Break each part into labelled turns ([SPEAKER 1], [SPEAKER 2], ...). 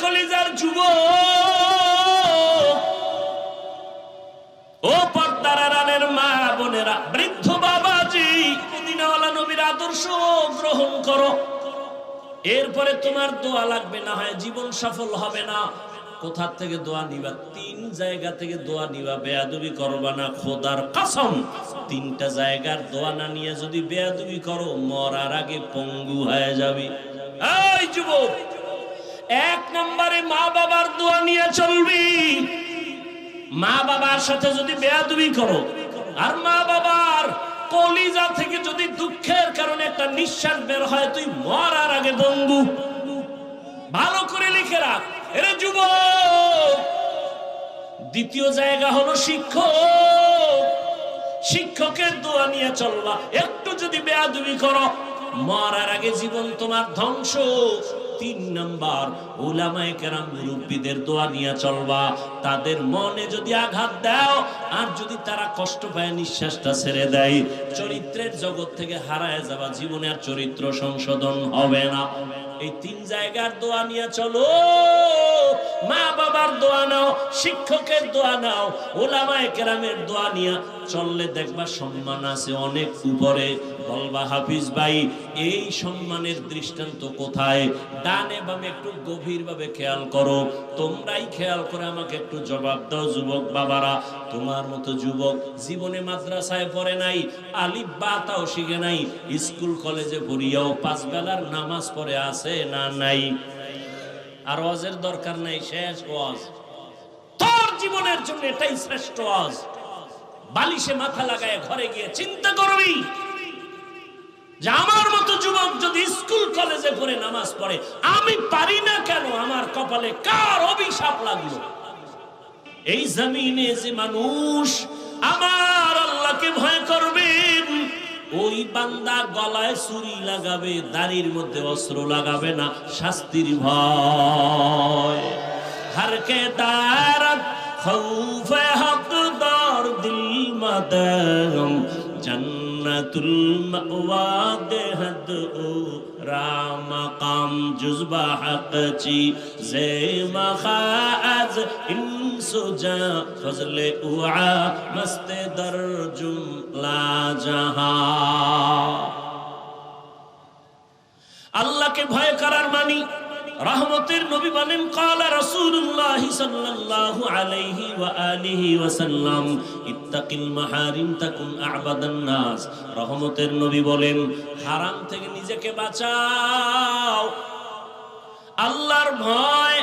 [SPEAKER 1] কলিজার যুব ও পর্দার রানের মা বোনেরা, বৃদ্ধ বাবাজি, মদিনাওয়ালা নবীর আদর্শ গ্রহণ করো। এরপরে তোমার দোয়া লাগবে, না হয় জীবন সফল হবে না। কোথা থেকে দোয়া নিবা? তিন জায়গা থেকে দোয়া নিবা। বেয়াদবি করবা না, খোদার কসম। তিনটা জায়গার দোয়া না নিয়ে যদি বেয়াদুবি করো, মরার আগে পঙ্গু হয়ে যাবে। এই যুবক এক নম্বরে মা বাবার দোয়া নিয়ে চলবি। মা বাবার সাথে যদি বেয়াদবি করো, আর মা বাবার কলিজা থেকে যদি দুঃখের কারণে একটা নিঃশ্বাস বের হয়, তুই মরার আগে বঙ্গু ভালো করে লিখে রাখ। এরে যুবক, দ্বিতীয় জায়গা হলো শিক্ষক। শিক্ষকের দোয়া নিয়ে চলবা। একটু যদি বেয়াদবি করো, মরার আগে জীবন তোমার ধ্বংস। তিন নাম্বার। ওলামায়ে কেরাম মুরব্বীদের দোয়া নিয়ে চলবা। তাদের মনে যদি আঘাত দাও, আর যদি তারা কষ্ট পায়, নিঃশ্বাসটা ছেড়ে দেয়। চরিত্রের জগৎ থেকে হারায় যাবা জীবনে আর চরিত্র সংশোধন হবে না। এই তিন জায়গার দোয়া নিয়ে চলো। মা বাবার দোয়া নাও, শিক্ষকের দোয়া নাও ওলামায়ে কেরামের দোয়া নিয়ে চললে দেখবা সম্মান আছে অনেক উপরে। বলবা, হাফিজ ভাই, এই সম্মানের দৃষ্টান্ত কোথায়? ডানে বামে একটু গভীরভাবে খেয়াল করো। তোমরাই খেয়াল করে আমাকে একটু জবাব দাও, যুবক বাবারা। তোমার মতো যুবক জীবনে মাদ্রাসায় পড়ে নাই, আলিফ বা তাও শিখে নাই, স্কুল কলেজে পড়িয়াও পাঁচ বেলার নামাজ পড়ে আছে না নাই? আর ওয়াজের দরকার নাই, শেষ ওয়াজ। তোর জীবনের জন্য এটাই শ্রেষ্ঠ ওয়াজ। বালিশে মাথা লাগায় ঘরে গিয়ে চিন্তা করবি যে আমার মতো যুবক যদি স্কুল, কলেজে পড়ে নামাজ পড়ে, আমি পারি না কেন? আমার কপালে কার অভিশাপ লাগল? এই জমিনে যে মানুষ আমার আল্লাহকে ভয় করবেন ওই বান্দা গলায় ছুরি লাগাবে, দাড়ির মধ্যে অস্ত্র লাগাবে না, শাস্তির ভয়। হারকে দারত খৌফ মদম জন্নতুল দেহদ ও রাম কাম জুজবা হক চি জে মখাজ ইনসুজা ফজলে উআ মস্তে দর জুমলা জাহা আল্লাহকে ভয় করার মানি রহমতের নবী বলেন, কালা রসুল্লাহি সাল্লাল্লাহু আলহি আলিহি ইত্তাকিল মাহারিম তাকুন আবাদান্নাস রহমতের নবী বলেন, হারাম থেকে নিজেকে বাঁচাও। আল্লাহর ভয়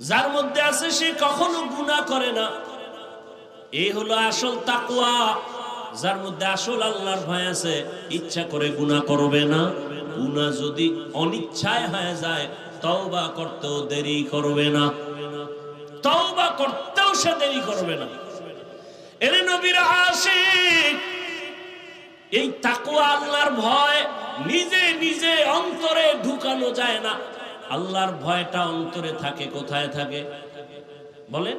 [SPEAKER 1] যার মধ্যে আছে সে কখনো গুণা করে না। এই হলো আসল তাকুয়া যার মধ্যে আসল আল্লাহর ভয় আছে, ইচ্ছা করে গুণা করবে না। গুনাহ যদি অনিচ্ছায় হয়ে যায়, তওবা করতেও দেরি করবে না। তওবা করতেও সে দেরি করবে না। এর নবীর আশিক, এই তাকওয়া আল্লাহর ভয় নিজে নিজে অন্তরে ঢুকানো যায় না। আল্লাহর ভয়টা অন্তরে থাকে, কোথায় থাকে? বলেন।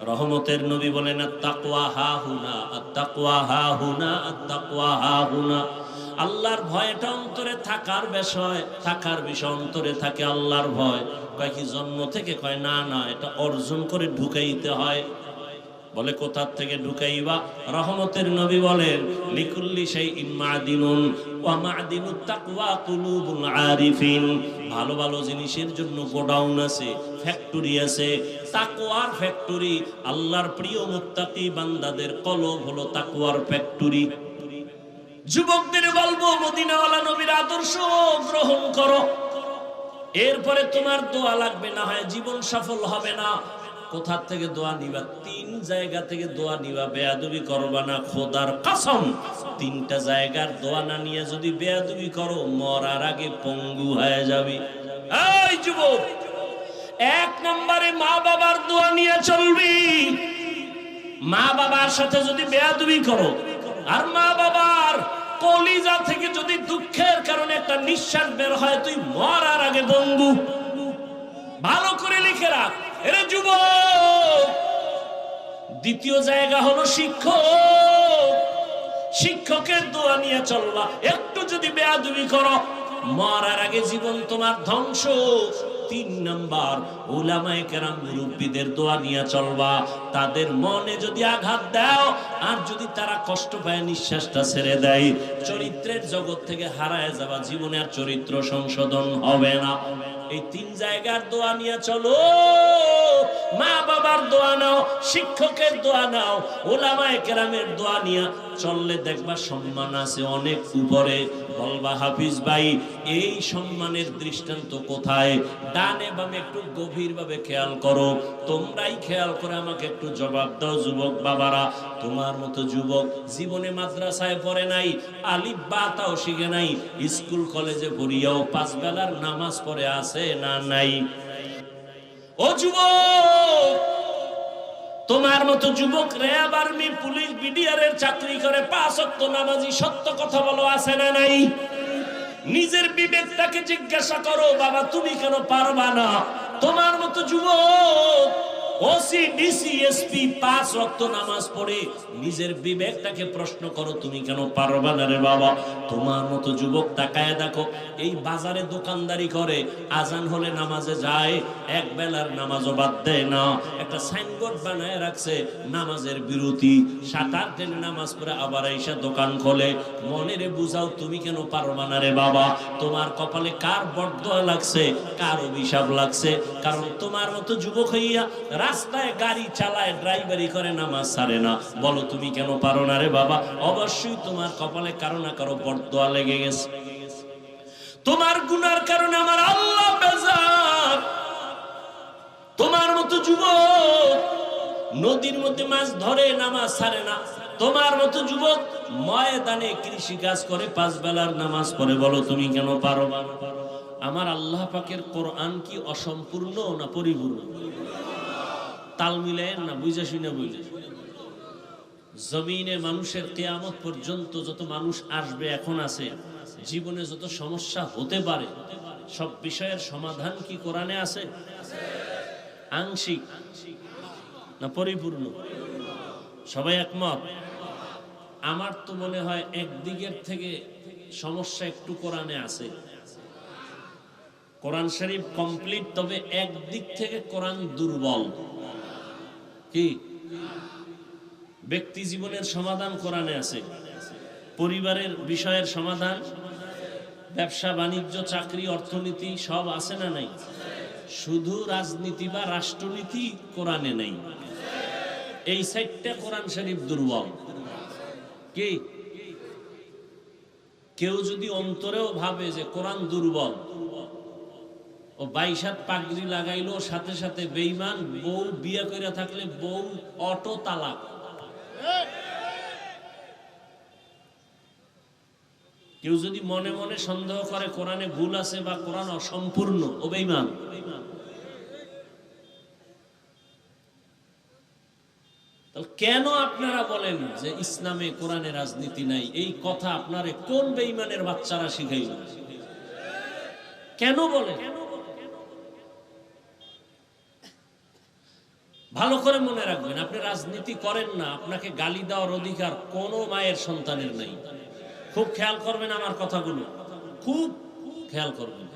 [SPEAKER 1] রহমতের নবী বলেন, আত্তাকওয়া হা হুনা, আত্তাকওয়া হা হুনা, আত্তাকওয়া হা হুনা। আল্লাহর ভয়টা অন্তরে থাকার বিষয় থাকার বিষয় অন্তরে থাকে আল্লাহর ভয়। কয় কি জন্ম থেকে? কয় না না, এটা অর্জন করে ঢুকাইতে হয়। বলে, কোথার থেকে ঢুকাইবা? রহমতের নবী বলেন, লিকুল্লি সেই ইমাদিনুন আরিফিন। ভালো ভালো জিনিসের জন্য গোডাউন আছে, ফ্যাক্টরি আছে। তাকওয়ার ফ্যাক্টরি, আল্লাহর প্রিয় মুত্তাকি বান্দাদের কলব হলো তাকওয়ার ফ্যাক্টরি। যুবকদের বলব, মদিনাওয়ালা নবীর আদর্শ গ্রহণ করো। এরপরে তোমার দোয়া লাগবে, না হয় জীবন সফল হবে না। কোথা থেকে দোয়া নিবা? তিন জায়গা থেকে দোয়া নিবা। বেয়াদবি করবা না, খোদার কসম। তিনটা জায়গার দোয়া না নিয়ে যদি বেয়াদবি করো, মরার আগে পঙ্গু হয়ে যাবে। এই যুবক, এক নম্বরে মা বাবার দোয়া নিয়ে চলবি। মা বাবার সাথে যদি বেয়াদবি করো, আর মা বাবার কলিজা থেকে যদি দুঃখের কারণে একটা নিঃশ্বাস বের হয়, তুই মরার আগে বঙ্গু ভালো করে লিখে রাখ। এরে যুবক, দ্বিতীয় জায়গা হলো শিক্ষক। শিক্ষকের দোয়া নিয়ে চলবা। একটু যদি বেয়াদবি করো, মরার আগে জীবন তোমার ধ্বংস। তিন নাম্বার ওলামায় কেরাম মুরব্বীদের দোয়া নিয়ে চলবা। তাদের মনে যদি আঘাত দাও, আর যদি তারা কষ্ট পায়, নিঃশ্বাসটা ছেড়ে দেয়। চরিত্রের জগৎ থেকে হারায় যাবা জীবনে আর চরিত্র সংশোধন হবে না। এই তিন জায়গার দোয়া নিয়ে চলো। বাবার দোয়া নাও, শিক্ষকের দোয়া নাও, ওলামায়ে কেরামের দোয়া নিয়ে চললে দেখবা সম্মান আছে অনেক উপরে। বলবা, হাফিজ ভাই, এই সম্মানের দৃষ্টান্ত কোথায়? ডানে বামে একটু গভীরভাবে খেয়াল করো। তোমরাই খেয়াল করে আমাকে একটু জবাব দাও, যুবক বাবারা। তোমার মতো যুবক জীবনে মাদ্রাসায় পড়ে নাই, আলিফ বা তাও শিখে নাই, স্কুল, কলেজে পড়িয়াও পাঁচ বেলার নামাজ পড়ে আছে না নাই? ও যুবক! তোমার মতো যুবক র্যাব আর্মি পুলিশ বিডিআর এর চাকরি করে, পাঁচ অক্ত নামাজি, সত্য কথা বলো, আছে না নাই? নিজের বিবেকটাকে জিজ্ঞাসা করো, বাবা, তুমি কেন পারবা না? তোমার মতো যুবক রে নামাজের বিরতি, সাত আট দিন নামাজ পড়ে আবার এসে দোকান খোলে। মনেরে বুঝাও, তুমি কেন পারবা না রে বাবা? তোমার কপালে কার বরদোয়া লাগছে, কার অভিশাপ লাগছে? কারণ তোমার মতো যুবক হইয়া রাস্তায় গাড়ি চালায় ড্রাইভারি করে নামাজ ছাড়ে না। বলো, তুমি কেন পারো না রে বাবা? অবশ্যই তোমার কপালে কারও না কারও বরদোয়া লেগে গেছে। তোমার গুনার কারণে আমার আল্লাহ বেজার। তোমার মতো যুবক নদীর মধ্যে মাছ ধরে নামাজ ছাড়ে না। তোমার মতো যুবক ময়দানে কৃষি কাজ করে, পাঁচ বেলার নামাজ পড়ে। বলো, তুমি কেন পারো? আমার আল্লাহ পাকের কোরআন কি অসম্পূর্ণ না পরিপূর্ণ? তাল মিলেন না বুঝে শুনে বুঝে? জমিনে মানুষের কেয়ামত পর্যন্ত যত মানুষ আসবে, এখন আছে, জীবনে যত সমস্যা হতে পারে, সব বিষয়ের সমাধান কি কোরআনে আছে? আংশিক না পরিপূর্ণ? সবাই একমত? আমার তো মনে হয় একদিকের থেকে সমস্যা একটু কোরআনে আছে। কোরআন শরীফ কমপ্লিট, তবে একদিক থেকে কোরআন দুর্বল। কি? ব্যক্তি জীবনের সমাধান কোরআনে আছে। পরিবারের বিষয়ের সমাধান, ব্যবসা, বাণিজ্য, চাকরি, অর্থনীতি সব আছে না নাই? শুধু রাজনীতি বা রাষ্ট্রনীতি কোরআনে নেই। এই সাইডটা কোরআন শরীফ দুর্বল। কি? কেউ যদি অন্তরেও ভাবে যে কোরআন দুর্বল ও বাইশাত পাগড়ি লাগাইলো, সাথে সাথে বেইমান বউ বিয়ে করে থাকলে বউ অটো তালাক। কেউ যদি মনে মনে সন্দেহ করে কোরআনে ভুল আছে বা কোরআন অসম্পূর্ণ, ও বেইমান কেন আপনারা বলেন যে ইসলামে কোরআনে রাজনীতি নাই? এই কথা আপনারে কোন বেইমানের বাচ্চারা শিখাইল? কেন বলেন? ভালো করে মনে রাখবেন, আপনি রাজনীতি করেন না, আপনাকে গালি দেওয়ার অধিকার কোনো মায়ের সন্তানের নাই। খুব খেয়াল করবেন আমার কথাগুলো। খুব খেয়াল করবেন।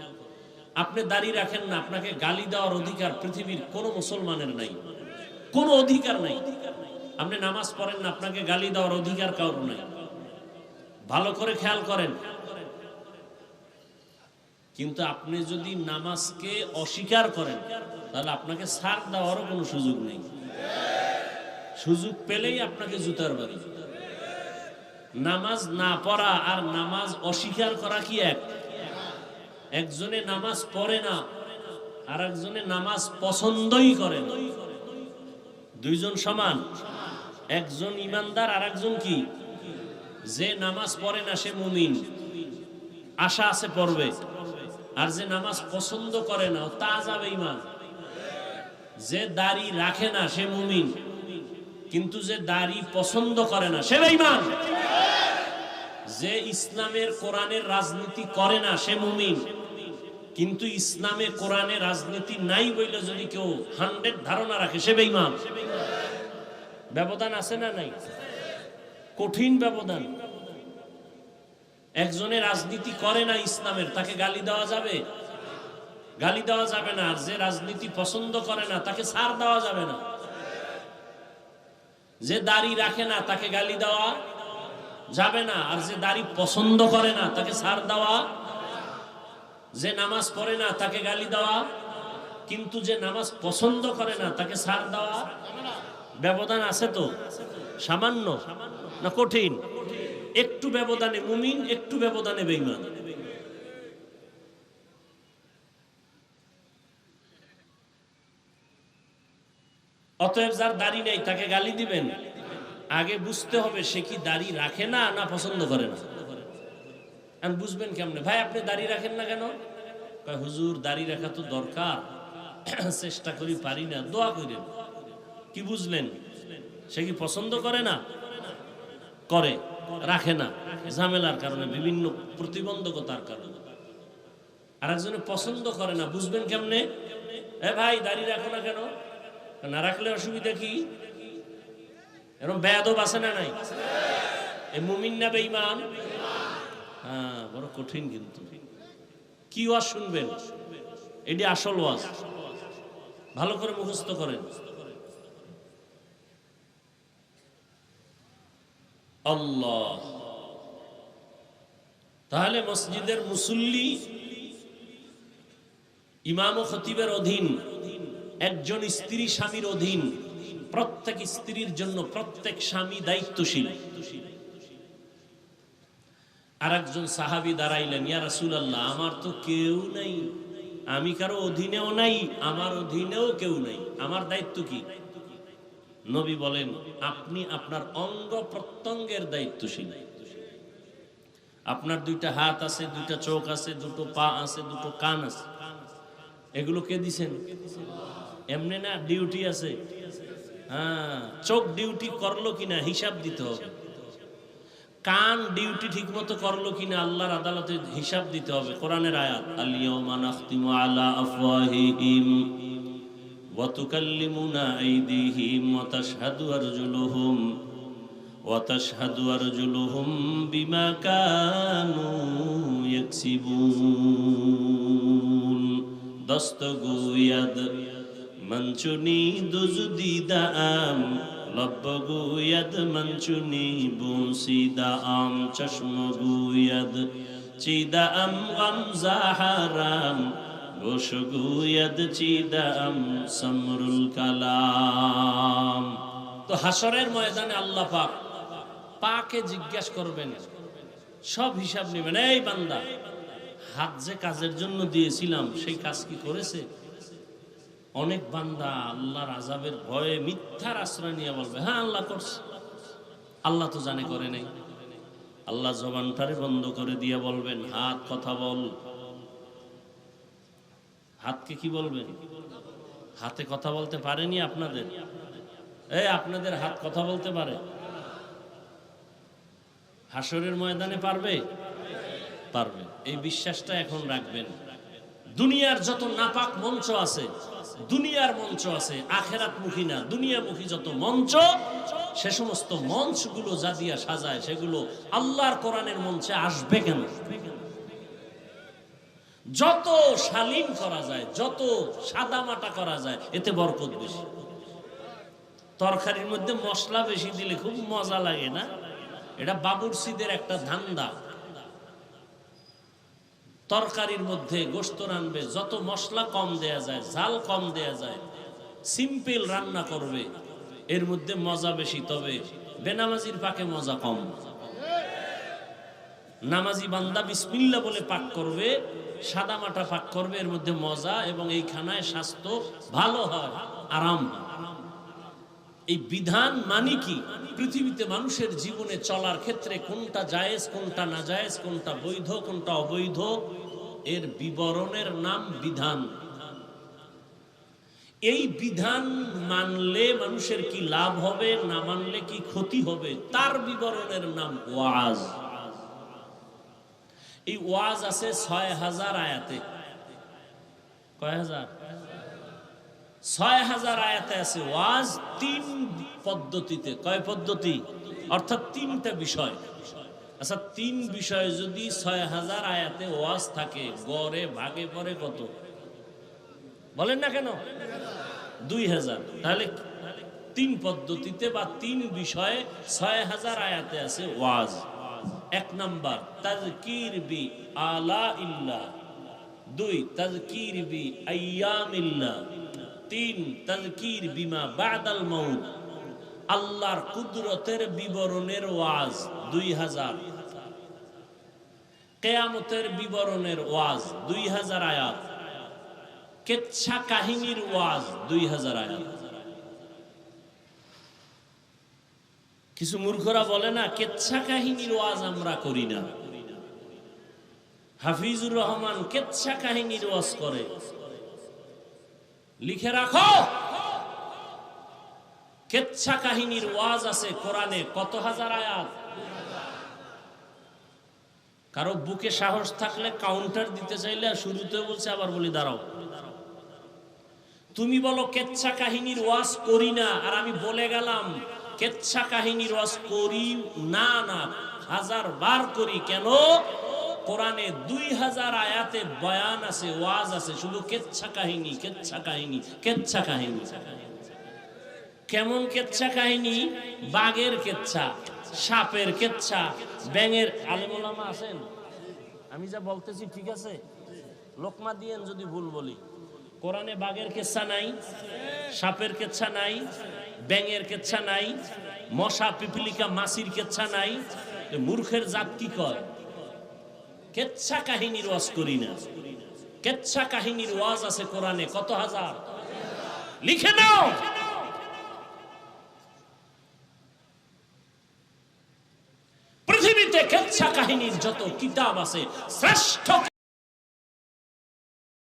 [SPEAKER 1] আপনি দাঁড়িয়ে রাখেন না, আপনাকে গালি দেওয়ার অধিকার পৃথিবীর কোনো মুসলমানের নাই। কোনো অধিকার নাই। আপনি নামাজ পড়েন না, আপনাকে গালি দেওয়ার অধিকার কারোর নাই। ভালো করে খেয়াল করেন। কিন্তু আপনি যদি নামাজকে অস্বীকার করেন, তাহলে আপনাকে সার দেওয়ারও কোনো সুযোগ নেই। সুযোগ পেলেই আপনাকে জুতার বাড়ি। নামাজ না পড়া আর নামাজ অস্বীকার করা কি এক? একজনে নামাজ পড়ে না আর একজনে নামাজ পছন্দই করে দুইজন সমান। একজন ইমানদার আর একজন কি? যে নামাজ পড়ে না, সে মুমিন। আশা আছে পড়বে। আর যে নামাজ পছন্দ করে না তা যাবে ইমান যে দাড়ি রাখে না, সে মুমিন। কিন্তু যে দাড়ি পছন্দ করে না, সে বেঈমান। যে ইসলামের কোরআনের রাজনীতি করে না, সে মুমিন। কিন্তু ইসলামে কোরআনে রাজনীতি নাই বইলে যদি কেউ হান্ড্রেড ধারণা রাখে, সে বেঈমান। ব্যবধান আছে না নাই? কঠিন ব্যবধান। একজনে রাজনীতি করে না ইসলামের, তাকে গালি দেওয়া যাবে? গালি দেওয়া যাবে না, আর যে রাজনীতি পছন্দ করে না, তাকে সার দেওয়া যাবে না। যে দাড়ি রাখে না, তাকে গালি দেওয়া যাবে না, আর যে দাড়ি পছন্দ করে না, তাকে সার দেওয়া যে নামাজ পড়ে না, তাকে গালি দেওয়া, কিন্তু যে নামাজ পছন্দ করে না, তাকে সার দেওয়া, ব্যবধান আছে তো? সামান্য না কঠিন? একটু ব্যবধানে, মুমিন একটু ব্যবধানে বেইমান অতএব যার দাড়ি নেই, তাকে গালি দিবেন। আগে বুঝতে হবে সে কি দাড়ি রাখে না না পছন্দ করে না। আর বুঝবেন কেমনে? ভাই, আপনি দাড়ি রাখেন না কেন? হুজুর, দাড়ি রাখা তো দরকার। চেষ্টা করি, পারি না। দোয়া করেন। কি বুঝলেন? সে কি পছন্দ করে না? করে। রাখে না, ঝামেলার কারণে, বিভিন্ন প্রতিবন্ধকতার কারণে। আর একজনে পছন্দ করে না, বুঝবেন কেমনে? এ ভাই দাড়ি রাখো না কেন? না রাখলে অসুবিধা কি? এরকম বেয়াদব আছে না নাই? এ মুমিন না বেঈমান? হ্যাঁ বড় কঠিন কিন্তু। কি ওয়াজ শুনবেন? এটি আসল ওয়াজ। ভালো করে মুখস্থ করেন। আল্লাহ। তাহলে মসজিদের মুসল্লি ইমাম ও খতিবের অধীন, একজন স্ত্রী স্বামীর অধীন, প্রত্যেক স্ত্রীর জন্য প্রত্যেক স্বামী দায়িত্বশীল। আর একজন সাহাবি দাঁড়াইলেন, ইয়া রাসূলুল্লাহ, আমার তো কেউ নাই। আমি কারও অধীনেও নাই, আমার অধীনেও কেউ নাই। আমার দায়িত্ব কি? নবী বলেন, আপনি আপনার অঙ্গ প্রত্যঙ্গের দায়িত্বশীল। আপনার দুইটা হাত আছে, দুইটা চোখ আছে, দুটো পা আছে, দুটো কান আছে। এগুলো কে দিছেন? এমনি না, ডিউটি আছে। হ্যাঁ চোখ ডিউটি করল কিনা হিসাব দিতে হবে। কান ডিউটি ঠিক মতো করল কিনা আল্লাহর আদালতে হিসাব দিতে হবে। কোরআনের আয়াত আলিয়াউমা নাখতিমু আলা আফওয়াহিহিম। ওয়া তুকাল্লিমুনা আইদিহিম ওয়া তাশহাদু আরজুলুহুম ওয়া তাশহাদু আরজুলুহুম বিমা কানু ইয়াকসিবুন দস্তগুয়াদ মঞ্চুনি দুজদিদাম লব্বগুয়াদ মঞ্চুনি বুসিদাম চশমগুয়াদ চিদাম, গামজা হারাম বসগুয়াদ চিদাম সমরুল কালাম। তো হাসরের ময়দানে আল্লাহ পাক পাকে জিজ্ঞাসা করবেন, সব হিসাব নেবেন, এই বান্দা, হাত যে কাজের জন্য দিয়েছিলাম, সেই কাজ কি করেছে? অনেক বান্দা আল্লাহর আজাবের ভয়ে মিথ্যার আশ্রয় নিয়ে বলবে হ্যাঁ আল্লাহ করছে। আল্লাহ তো জানে করে নাই। আল্লাহ জবানটারে বন্ধ করে দিয়ে বলবেন, হাত কথা বল। হাতকে কি বলবেন? হাতে কথা বলতে পারেনি আপনাদের? এই আপনাদের হাত কথা বলতে পারে? হাসরের ময়দানে পারবে? পারবে। এই বিশ্বাসটা এখন রাখবেন। দুনিয়ার যত নাপাক মঞ্চ আছে, দুনিয়ার মঞ্চ আছে আখেরাত মুখী না, দুনিয়ামুখী যত মঞ্চ, সে সমস্ত মঞ্চগুলো যা দিয়া সাজায়, সেগুলো আল্লাহর কোরআনের মঞ্চে আসবে কেন? যত শালীন করা যায়, যত সাদামাটা করা যায়, এতে বরকত বেশি। তরকারির মধ্যে মশলা বেশি দিলে খুব মজা লাগে না? এটা বাবুরসিদের একটা ধান্দা। তরকারির মধ্যে গোস্ত রানবে, যত মশলা কম দেয়া যায়, ঝাল কম দেয়া যায়, সিম্পল রান্না করবে, এর মধ্যে মজা বেশি, তবে বেনামাজির পাকে মজা কম। নামাজি বান্দা বিসমিল্লা বলে পাক করবে, সাদা মাটা পাক করবে, এর মধ্যে মজা এবং এই খানায় স্বাস্থ্য ভালো হয়, আরাম এই বিধান মানে কি? পৃথিবীতে মানুষের জীবনে চলার ক্ষেত্রে কোনটা জায়েজ, কোনটা না জায়েজ, কোনটা বৈধ, কোনটা অবৈধ, এর বিবরণের নাম বিধান। এই বিধান মানলে মানুষের কি লাভ হবে, না মানলে কি ক্ষতি হবে, তার বিবরণের নাম ওয়াজ। এই ওয়াজ আছে ছয় হাজার আয়াতে। কয় হাজার? ছয় হাজার আয়াতে আছে ওয়াজ তিন পদ্ধতিতে। কয় পদ্ধতি? অর্থাৎ তিনটা বিষয়। আচ্ছা তিন বিষয়ে যদি ছয় হাজার আয়াতে ওয়াজ থাকে, গড়ে, ভাগে, পরে কত? বলেন না কেন? দুই হাজার। তাহলে তিন পদ্ধতিতে বা তিন বিষয়ে ছয় হাজার আয়াতে আছে ওয়াজ। এক নাম্বার, তাজকির বি আলা ইল্লা। দুই, তাজকির বি আয়াম ইল্লা। তিন, তাজকির বিমা বাদাল মৌত আল্লাহর কুদরতের বিবরণের ওয়াজ দুই হাজার। কেয়ামতের বিবরণের ওয়াজ দুই হাজার আয়াত। কেচ্ছা কাহিনীর ওয়াজ দুই হাজার আয়াত। কিছু মূর্খরা বলে না, কেচ্ছা কাহিনীর ওয়াজ আমরা করি না। হাফিজুর রহমান কেচ্ছা কাহিনীর ওয়াজ করে। লিখে রাখো! কেচ্ছা কাহিনীর ওয়াজ আছে কোরআনে কত হাজার আয়াত? কারও বুকে সাহস থাকলে কাউন্টার দিতে চাইলে শুরুতে বলছে, আবার বলি, দাঁড়াও। তুমি বলো, কেচ্ছা কাহিনীর ওয়াজ করি না, আর আমি বলে গেলাম। কেচ্ছা কাহিনীর ওয়াজ করি না না, হাজার বার করি। কেন? কোরআনে দুই হাজার আয়াতে বয়ান আছে, ওয়াজ আছে, শুধু কেচ্ছা কাহিনী কেচ্ছা কাহিনী কেচ্ছা কাহিনী। কেমন কেচ্ছা কাহিনী? বাঘের কেচ্ছা, সাপের কেচ্ছা, ব্যাঙের আলেমোলামা আছেন? আমি যা বলতেছি, ঠিক আছে? লোকমা দিয়েন যদি ভুল বলি। কোরআনে বাঘের কেচ্ছা নাই, সাপের কেচ্ছা নাই ব্যাঙের কেচ্ছা নাই, মশা পিপিলিকা মাছির কেচ্ছা নাই মূর্খের জাত কি কয়? কেচ্ছা কাহিনীর ওয়াজ করি না। কেচ্ছা কাহিনীর ওয়াজ আছে কোরআনে কত হাজার? লিখে নাও! পৃথিবীতে কেচ্ছা কাহিনীর যত কিতাব আছে, শ্রেষ্ঠ